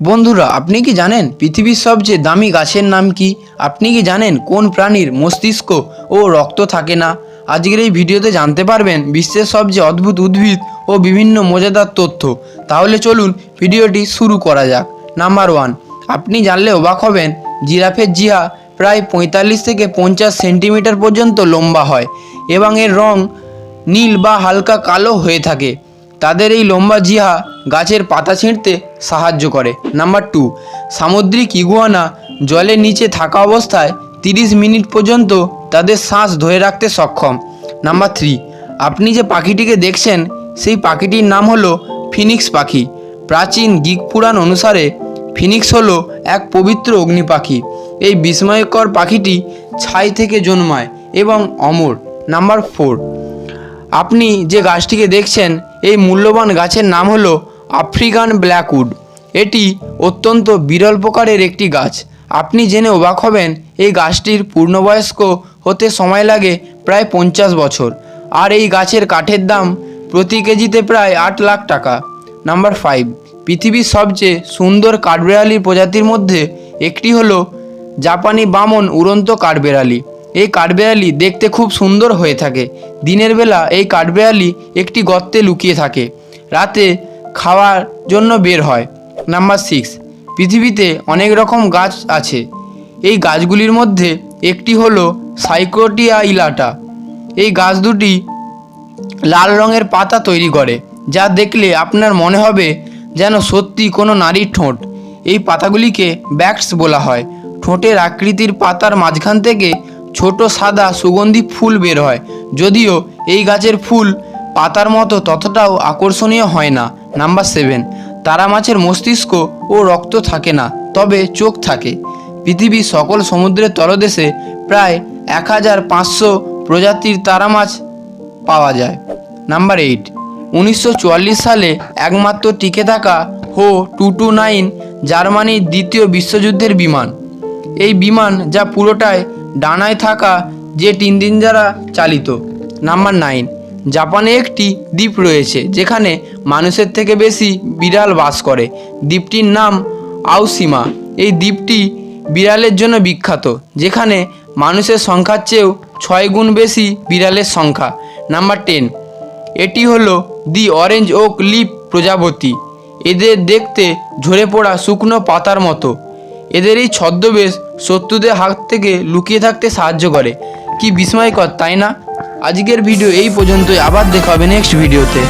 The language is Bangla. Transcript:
বন্ধুরা, আপনি কি জানেন পৃথিবীর সবচেয়ে দামি গাছের নাম কি? আপনি কি জানেন কোন প্রাণীর মস্তিষ্ক ও রক্ত থাকে না? আজকের এই ভিডিওতে জানতে পারবেন বিশ্বের সবচেয়ে অদ্ভুত উদ্ভিদ ও বিভিন্ন মজাদার তথ্য। তাহলে চলুন ভিডিওটি শুরু করা যাক। নাম্বার ওয়ান আপনি জানলে অবাক হবেন, জিরাফের জিহা প্রায় পঁয়তাল্লিশ থেকে পঞ্চাশ সেন্টিমিটার পর্যন্ত লম্বা হয় এবং এর রং নীল বা হালকা কালো হয়ে থাকে। তাদের এই লম্বা জিহা গাছের পাতা ছিঁড়তে সাহায্য করে। নাম্বার টু সামুদ্রিক ইগুয়ানা জলের নিচে থাকা অবস্থায় তিরিশ মিনিট পর্যন্ত তাদের শ্বাস ধরে রাখতে সক্ষম। নাম্বার থ্রি আপনি যে পাখিটিকে দেখছেন, সেই পাখিটির নাম হলো ফিনিক্স পাখি। প্রাচীন গিক পুরাণ অনুসারে ফিনিক্স হলো এক পবিত্র অগ্নি পাখি। এই বিস্ময়কর পাখিটি ছাই থেকে জন্মায় এবং অমর। নাম্বার ফোর আপনি যে গাছটিকে দেখছেন, এই মূল্যবান গাছের নাম হলো আফ্রিকান ব্ল্যাকউড। এটি অত্যন্ত বিরল প্রকারের একটি গাছ। আপনি জেনে অবাক হবেন, এই গাছটির পূর্ণবয়স্ক হতে সময় লাগে প্রায় পঞ্চাশ বছর। আর এই গাছের কাঠের দাম প্রতি কেজিতে প্রায় আট লাখ টাকা। নাম্বার ফাইভ, পৃথিবীর সবচেয়ে সুন্দর কাঠবেড়ালির প্রজাতির মধ্যে একটি হলো জাপানি বামন উড়ন্ত কাঠবেড়ালি। এই কাঠবেড়ালি দেখতে খুব সুন্দর হয়ে থাকে। দিনের বেলা এই কাঠবেড়ালি একটি গর্তে লুকিয়ে থাকে। রাতে খাওয়ার জন্য বের হয়। নাম্বার সিক্স পৃথিবীতে অনেক রকম গাছ আছে। এই গাছগুলির মধ্যে একটি হলো সাইক্রোটিয়া ইলাটা। এই গাছ দুটি লাল রঙের পাতা তৈরি করে, যা দেখলে আপনার মনে হবে যেন সত্যি কোনো নারীর ঠোঁট। এই পাতাগুলিকে ব্যাক্স বলা হয়। ঠোঁটের আকৃতির পাতার মাঝখান থেকে ছোট সাদা সুগন্ধি ফুল বের হয়। যদিও এই গাছের ফুল পাতার মতো ততটাও আকর্ষণীয় হয় না। নাম্বার সেভেন, তারা মাছের মস্তিষ্ক ও রক্ত থাকে না, তবে চোখ থাকে। পৃথিবীর সকল সমুদ্রের তলদেশে প্রায় এক হাজার পাঁচশো প্রজাতির তারা মাছ পাওয়া যায়। নাম্বার এইট, উনিশশো চুয়াল্লিশ সালে একমাত্র টিকে থাকা হো টু টু নাইন জার্মানির দ্বিতীয় বিশ্বযুদ্ধের বিমান। এই বিমান যা পুরোটাই ডানায় থাকা যে তিন দিন দ্বারা চালিত। নাম্বার নাইন জাপানে একটি দ্বীপ রয়েছে, যেখানে মানুষের থেকে বেশি বিড়াল বাস করে। দ্বীপটির নাম আউসীমা এই দ্বীপটি বিড়ালের জন্য বিখ্যাত, যেখানে মানুষের সংখ্যার চেয়েও ছয় গুণ বেশি বিড়ালের সংখ্যা। নাম্বার টেন এটি হলো দি অরেঞ্জ ওক লিপ প্রজাপতি। এদের দেখতে ঝরে পড়া শুকনো পাতার মতো। এদের এই ছদ্মবেশ শত্রুদের হাত থেকে লুকিয়ে থাকতে সাহায্য করে। কি বিস্ময়কর, তাই না? আজকের ভিডিও এই পর্যন্তই। আবার দেখা হবে নেক্সট ভিডিওতে